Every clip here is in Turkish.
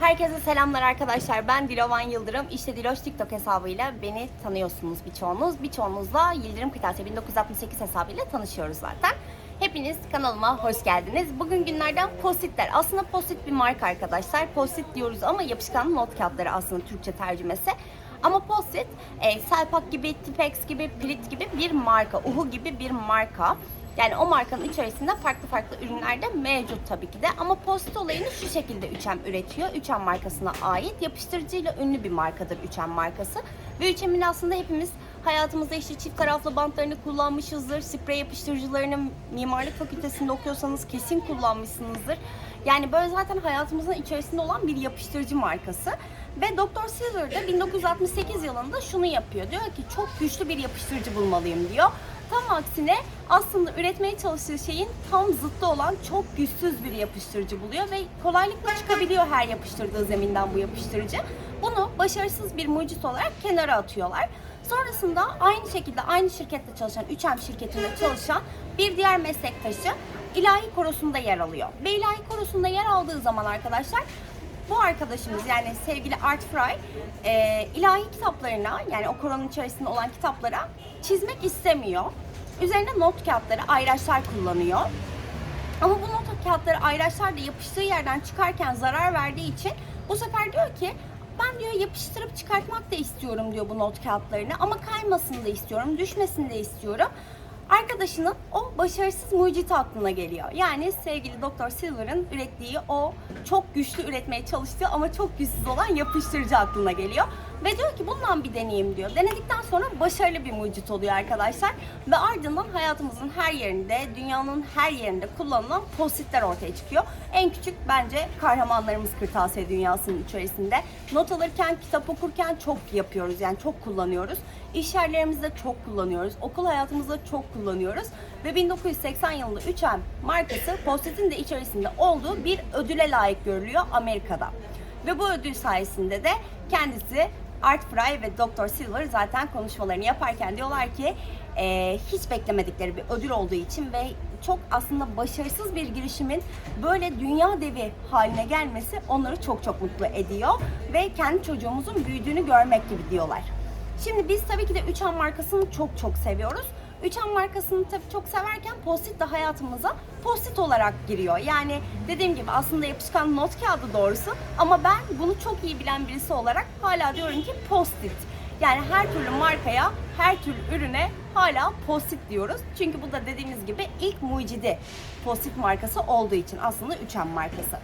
Herkese selamlar arkadaşlar. Ben Dilovan Yıldırım. İşte Diloş TikTok hesabıyla beni tanıyorsunuz birçoğunuz. Birçoğunuzla Yıldırım Kırtasiye 1968 hesabıyla tanışıyoruz zaten. Hepiniz kanalıma hoş geldiniz. Bugün günlerden Postitler. Aslında Postit bir marka arkadaşlar. Postit diyoruz ama yapışkan not kağıtları aslında Türkçe tercümesi. Ama Postit, e, Selpak gibi, Tipex gibi, Plit gibi bir marka. Uhu gibi bir marka. Yani o markanın içerisinde farklı farklı ürünler de mevcut tabii ki de. Ama Post olayını şu şekilde 3M üretiyor. 3M markasına ait yapıştırıcıyla ünlü bir markadır 3M markası. Ve 3M'in aslında hepimiz hayatımızda işte çift taraflı bantlarını kullanmışızdır. Sprey yapıştırıcılarını mimarlık fakültesinde okuyorsanız kesin kullanmışsınızdır. Yani böyle zaten hayatımızın içerisinde olan bir yapıştırıcı markası. Ve Dr. Silver de 1968 yılında şunu yapıyor. Diyor ki çok güçlü bir yapıştırıcı bulmalıyım diyor. Tam aksine aslında üretmeye çalıştığı şeyin tam zıttı olan çok güçsüz bir yapıştırıcı buluyor ve kolaylıkla çıkabiliyor her yapıştırdığı zeminden bu yapıştırıcı. Bunu başarısız bir mucit olarak kenara atıyorlar. Sonrasında aynı şekilde aynı şirkette çalışan 3M şirketinde çalışan bir diğer meslektaşı İlahi Korosu'nda yer alıyor. Ve İlahi Korosu'nda yer aldığı zaman arkadaşlar bu arkadaşımız yani sevgili Art Fry e, ilahi kitaplarına yani o koronun içerisinde olan kitaplara çizmek istemiyor. Üzerine not kağıtları, ayraçlar kullanıyor. Ama bu not kağıtları ayraçlar da yapıştığı yerden çıkarken zarar verdiği için bu sefer diyor ki ben diyor yapıştırıp çıkartmak da istiyorum diyor bu not kağıtlarını ama kaymasını da istiyorum, düşmesini de istiyorum. Arkadaşının o başarısız mucit aklına geliyor. Yani sevgili Doktor Silver'ın ürettiği o çok güçlü üretmeye çalıştığı ama çok güçsüz olan yapıştırıcı aklına geliyor. Ve diyor ki bundan bir deneyeyim diyor. Denedikten sonra başarılı bir mucit oluyor arkadaşlar. Ve ardından hayatımızın her yerinde, dünyanın her yerinde kullanılan postitler ortaya çıkıyor. En küçük bence kahramanlarımız kırtasiye dünyasının içerisinde. Not alırken, kitap okurken çok yapıyoruz. Yani çok kullanıyoruz. İş yerlerimizde çok kullanıyoruz. Okul hayatımızda çok kullanıyoruz. Ve 1980 yılında 3M markası Post-it'in de içerisinde olduğu bir ödüle layık görülüyor Amerika'da. Ve bu ödül sayesinde de kendisi Art Fry ve Dr. Silver zaten konuşmalarını yaparken diyorlar ki e, hiç beklemedikleri bir ödül olduğu için ve çok aslında başarısız bir girişimin böyle dünya devi haline gelmesi onları çok çok mutlu ediyor ve kendi çocuğumuzun büyüdüğünü görmek gibi diyorlar. Şimdi biz tabii ki de 3M markasını çok çok seviyoruz. 3M markasını tabii çok severken Post-it de hayatımıza Post-it olarak giriyor. Yani dediğim gibi aslında yapışkan not kağıdı doğrusu ama ben bunu çok iyi bilen birisi olarak hala diyorum ki Post-it. Yani her türlü markaya, her türlü ürüne hala Post-it diyoruz. Çünkü bu da dediğimiz gibi ilk mucidi Post-it markası olduğu için aslında 3M markası.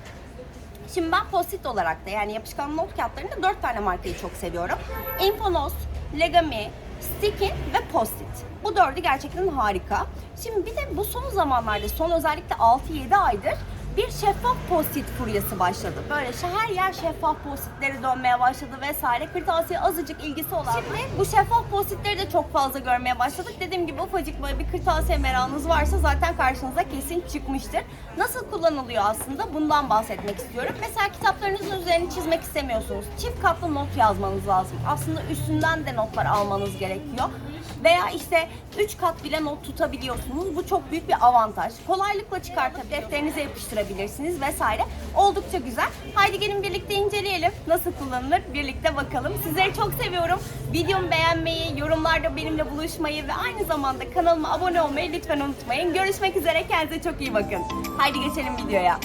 Şimdi ben Post-it olarak da yani yapışkan not kağıtlarında 4 tane markayı çok seviyorum. Infonos, Legami, Stickin ve Post-it. Bu dördü gerçekten harika. Şimdi bir de bu son zamanlarda, son özellikle 6-7 aydır bir şeffaf post-it furyası başladı. Böyle her yer şeffaf post-itleri dönmeye başladı vesaire. Kırtasiye azıcık ilgisi olan. Şimdi bu şeffaf post-itleri de çok fazla görmeye başladık. Dediğim gibi ufacık böyle bir kırtasiye merakınız varsa zaten karşınıza kesin çıkmıştır. Nasıl kullanılıyor aslında bundan bahsetmek istiyorum. Mesela kitaplarınızın üzerini çizmek istemiyorsunuz. Çift katlı not yazmanız lazım. Aslında üstünden de notlar almanız gerekiyor veya işte 3 kat bile not tutabiliyorsunuz. Bu çok büyük bir avantaj. Kolaylıkla çıkartıp defterinize yapıştırabilirsiniz vesaire. Oldukça güzel. Haydi gelin birlikte inceleyelim. Nasıl kullanılır birlikte bakalım. Sizleri çok seviyorum. Videomu beğenmeyi, yorumlarda benimle buluşmayı ve aynı zamanda kanalıma abone olmayı lütfen unutmayın. Görüşmek üzere. Kendinize çok iyi bakın. Haydi geçelim videoya.